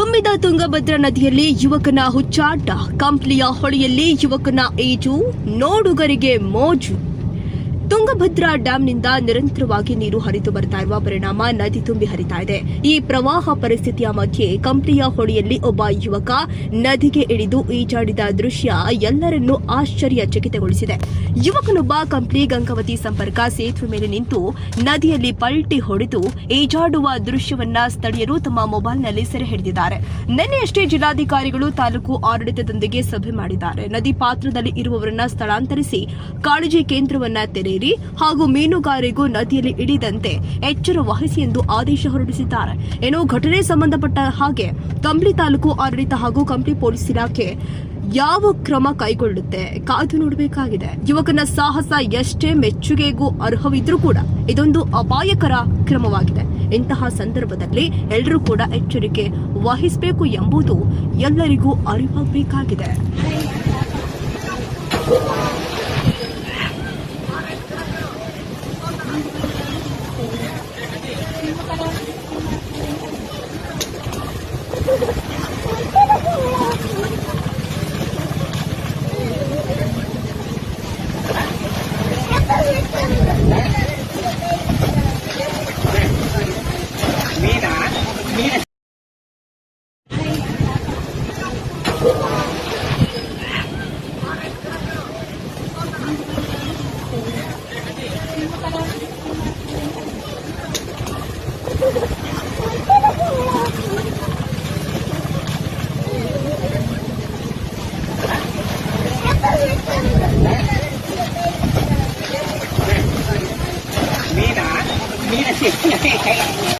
ತುಂಬಿದ ತುಂಗಭದ್ರಾ ನದಿಯಲ್ಲಿ ಯುವಕನ ಹುಚ್ಚಾಟ ಕಂಪ್ಲಿಯ ಹೊಳೆಯಲ್ಲಿ ಯುವಕನ ಈಜು ನೋಡುಗರಿಗೆ ಮೋಜು. ತುಂಗಭದ್ರಾ ಡ್ಯಾಂನಿಂದ ನಿರಂತರವಾಗಿ ನೀರು ಹರಿದು ಬರ್ತಾ ಇರುವ ಪರಿಣಾಮ ನದಿ ತುಂಬಿ ಹರಿತಾ ಇದೆ. ಈ ಪ್ರವಾಹ ಪರಿಸ್ಥಿತಿಯ ಮಧ್ಯೆ ಕಂಪ್ಲಿಯ ಹೊಳೆಯಲ್ಲಿ ಒಬ್ಬ ಯುವಕ ನದಿಗೆ ಇಳಿದು ಈಜಾಡಿದ ದೃಶ್ಯ ಎಲ್ಲರನ್ನೂ ಆಶ್ಚರ್ಯಚಕಿತಗೊಳಿಸಿದೆ. ಯುವಕನೊಬ್ಬ ಕಂಪ್ಲಿ ಗಂಗಾವತಿ ಸಂಪರ್ಕ ಸೇತುವೆ ಮೇಲೆ ನಿಂತು ನದಿಯಲ್ಲಿ ಪಲ್ಟಿ ಹೊಡೆದು ಈಜಾಡುವ ದೃಶ್ಯವನ್ನ ಸ್ಥಳೀಯರು ತಮ್ಮ ಮೊಬೈಲ್ನಲ್ಲಿ ಸೆರೆ ಹಿಡಿದಿದ್ದಾರೆ. ನಿನ್ನೆಯಷ್ಟೇ ಜಿಲ್ಲಾಧಿಕಾರಿಗಳು ತಾಲೂಕು ಆಡಳಿತದೊಂದಿಗೆ ಸಭೆ ಮಾಡಿದ್ದಾರೆ. ನದಿ ಪಾತ್ರದಲ್ಲಿ ಇರುವವರನ್ನ ಸ್ಥಳಾಂತರಿಸಿ ಕಾಳಜಿ ಕೇಂದ್ರವನ್ನ ಹಾಗೂ ಮೀನುಗಾರಿಗೂ ನದಿಯಲ್ಲಿ ಇಳಿದಂತೆ ಎಚ್ಚರ ವಹಿಸಿ ಎಂದು ಆದೇಶ ಹೊರಡಿಸಿದ್ದಾರೆ. ಏನೋ ಘಟನೆ ಸಂಬಂಧಪಟ್ಟ ಹಾಗೆ ಕಂಪ್ಲಿ ತಾಲೂಕು ಆಡಳಿತ ಹಾಗೂ ಕಂಪ್ಲಿ ಪೊಲೀಸ್ ಇಲಾಖೆ ಯಾವ ಕ್ರಮ ಕೈಗೊಳ್ಳುತ್ತೆ ಕಾದು ನೋಡಬೇಕಾಗಿದೆ. ಯುವಕನ ಸಾಹಸ ಎಷ್ಟೇ ಮೆಚ್ಚುಗೆಗೂ ಅರ್ಹವಿದ್ರೂ ಕೂಡ ಇದೊಂದು ಅಪಾಯಕರ ಕ್ರಮವಾಗಿದೆ. ಇಂತಹ ಸಂದರ್ಭದಲ್ಲಿ ಎಲ್ಲರೂ ಕೂಡ ಎಚ್ಚರಿಕೆ ವಹಿಸಬೇಕು ಎಂಬುದು ಎಲ್ಲರಿಗೂ ಅರಿವಾಗಬೇಕಾಗಿದೆ. 你这个